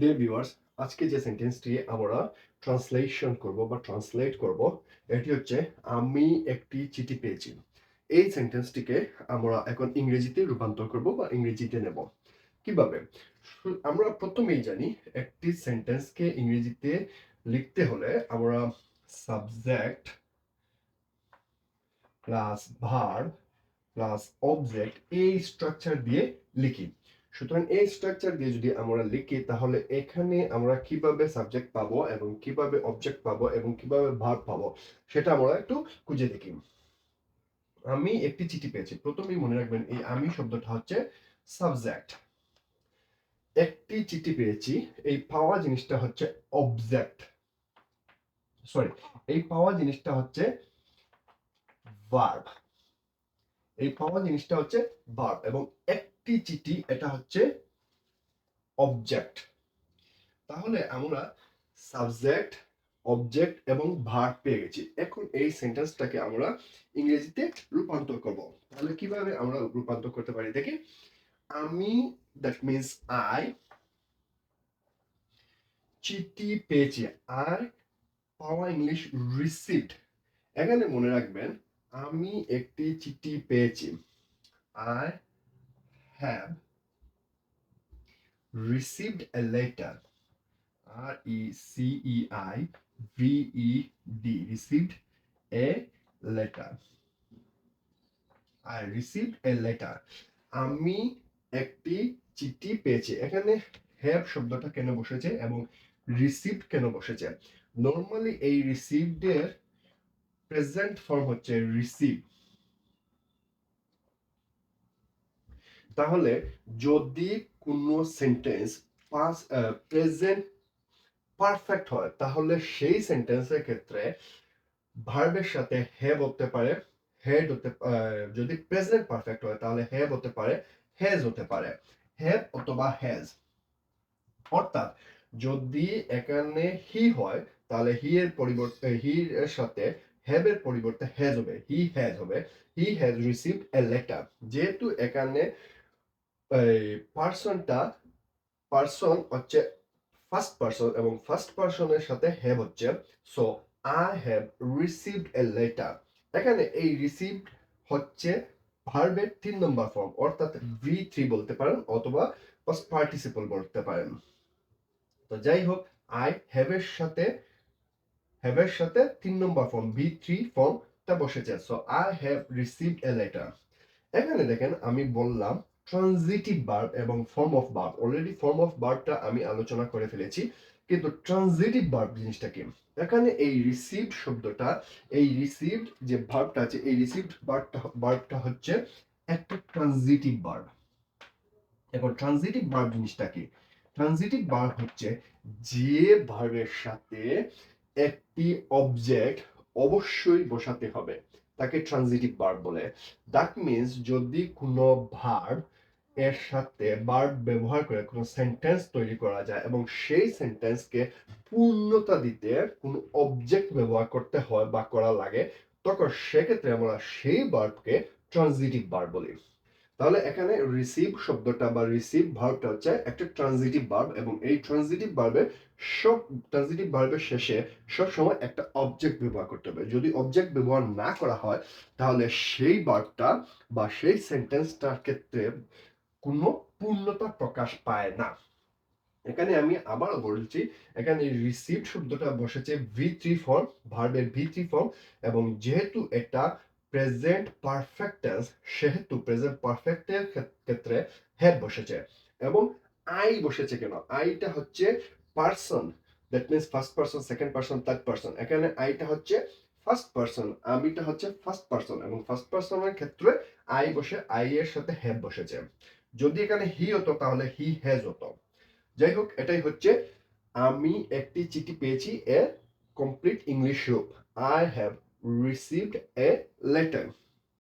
Dear viewers আজকে যে সেন্টেন্সটি আমরা ট্রান্সলেশন করব বা ট্রান্সলেট করব, এটি হচ্ছে, আমি একটি চিঠি পেয়েছি। এই সেন্টেন্সটিকে আমরা এখন ইংরেজিতে রূপান্তর করব বা ইংরেজিতে নেব। কীভাবে? আমরা প্রথমেই জানি, একটি সেন্টেন্সকে ইংরেজিতে লিখতে হলে আমরা subject plus verb plus object এই স্ট্রাকচার দিয়ে লিখি। সুতরাং এই স্ট্রাকচার দিয়ে যদি আমরা লিখি, তাহলে এখানে আমরা কীভাবে সাবজেক্ট পাবো এবং কীভাবে অবজেক্ট পাবো এবং কীভাবে ভার্ব পাবো, সেটা আমরা একটু খুঁজে দেখি। আমি একটি চিঠি পেয়েছি। প্রথমেই মনে রাখবেন, এই আমি শব্দটা হচ্ছে সাবজেক্ট একটি চিঠি পেয়েছি, এই পাওয়া জিনিসটা হচ্ছে অবজেক্ট সরি এই পাওয়া জিনিসটা হচ্ছে ভার্ব এই পাওয়া জিনিসটা হচ্ছে ভার্ব এবং চিঠি এটা হচ্ছে অবজেক্ট তাহলে আমরা সাবজেক্ট অবজেক্ট এবং ভার্ব পেয়ে গেছি। এখন এই সেন্টেন্সটাকে আমরা ইংরেজিতে রূপান্তর করব। তাহলে কীভাবে আমরা রূপান্তর করতে পারি? দেখি। আমি দ্যাট মিনস আই চিঠি পেয়েছি। আর পাওয়া ইংলিশ রিসিভড এখানে মনে রাখবেন, আমি একটি চিঠি পেয়েছি। I have received a letter R E C E I V E D received a letter I received a letter আমি একটি চিঠি পেয়েছি। এখানে হ্যাভ শব্দটা কেন বসেছে এবং রিসিভড কেন বসেছে? নর্মালি এই রিসিভডের প্রেজেন্ট ফর্ম হচ্ছে রিসিভ তাহলে যদি কোনো সেন্টেন্স পাস প্রেজেন্ট পারফেক্ট হয়, তাহলে সেই সেন্টেন্সের ক্ষেত্রে ভার্বের সাথে হ্যাভ হতে পারে হেড হতে যদি প্রেজেন্ট পারফেক্ট হয়, তাহলে হ্যাভ হতে পারে হ্যাজ হতে পারে। হ্যাভ অথবা হ্যাজ অর্থাৎ যদি এখানে হি হয়, তাহলে হি এর পরিবর্তে হি এর সাথে হ্যাভ এর পরিবর্তে হ্যাজ হবে। হি হ্যাজ হবে। He has received a letter যেহেতু এখানে পার্সনটা পার্সন হচ্ছে ফার্স্ট পার্সন এবং ফার্স্ট পার্সনের সাথে হ্যাভ হচ্ছে। So I have received a letter এখানে এই রিসিভড হচ্ছে ভার্বের তিন নম্বর ফর্ম অর্থাৎ ভি থ্রি বলতে পারেন অথবা পার্টিসিপল বলতে পারেন। তো যাই হোক আই হ্যাভ এর সাথে হ্যাভ এর সাথে তিন নম্বর ফর্ম ভি থ্রি ফর্মটা বসেছে। So I have received a letter এখানে দেখেন আমি বললাম ট্রানজিটিভ ভার্ব এবং form of verb already form of ভার্বটা আমি আলোচনা করে ফেলেছি, কিন্তু ট্রানজিটিভ ভার্ব জিনিসটা কি? এখানে এই রিসিভড শব্দটা, এই রিসিভড যে ভার্বটা আছে, এই রিসিভড ভার্বটা ভার্বটা হচ্ছে একটা ট্রানজিটিভ ভার্ব এখন ট্রানজিটিভ ভার্ব জিনিসটা কি? ট্রানজিটিভ ভার্ব হচ্ছে যে ভার্বের সাথে একটি অবজেক্ট অবশ্যই বসাতে হবে, তাকে ট্রানজিটিভ ভার্ব বলে। দ্যাট মিন্স যদি কোনো ভার্ব এর সাথে ভার্ব ব্যবহার করে কোনো সেন্টেন্স তৈরি করা যায় এবং সেই সেন্টেন্সকে পূর্ণতা দিতে কোনো অবজেক্ট ব্যবহার করতে হয় বা করা লাগে, তখন সেক্ষেত্রে আমরা সেই ভার্বকে ট্রানজিটিভ ভার্ব বলি। তাহলে এখানে রিসিভ শব্দটা বা রিসিভ ভার্বটা হচ্ছে একটা ট্রানজিটিভ ভার্ব এবং এই ট্রানজিটিভ ভার্বে সব ট্রানজিটিভ ভার্বের শেষে সব সময় একটা অবজেক্ট ব্যবহার করতে হবে। যদি অবজেক্ট ব্যবহার না করা হয়, তাহলে সেই ভার্বটা বা সেই সেন্টেন্সটার ক্ষেত্রে কোনো পূর্ণতা প্রকাশ পায় না। এখানে আমি আবারও বলছি, এখানে রিসিভ শব্দটা বসেছে ভি থ্রি ফর্ম ভার্বের ভি থ্রি ফর্ম এবং যেহেতু এটা প্রেজেন্ট পারফেক্ট সেহেতু প্রেজেন্ট পারফেক্টের ক্ষেত্রে হ্যাভ বসেছে, এবং আই বসেছে কেন? আইটা হচ্ছে person that means first person second person third person এখানে আইটা হচ্ছে ফার্স্ট পার্সন আমিটা হচ্ছে ফার্স্ট পার্সন এবং ফার্স্ট পার্সনের ক্ষেত্রে আই বসে আই এর সাথে হ্যাভ বসেছে। যদি এখানে হি হতো, তাহলে হি হ্যাজ হতো। যাই হোক এটাই হচ্ছে, আমি একটি চিঠি পেয়েছি এ কমপ্লিট ইংলিশ রূপ। I have received a letter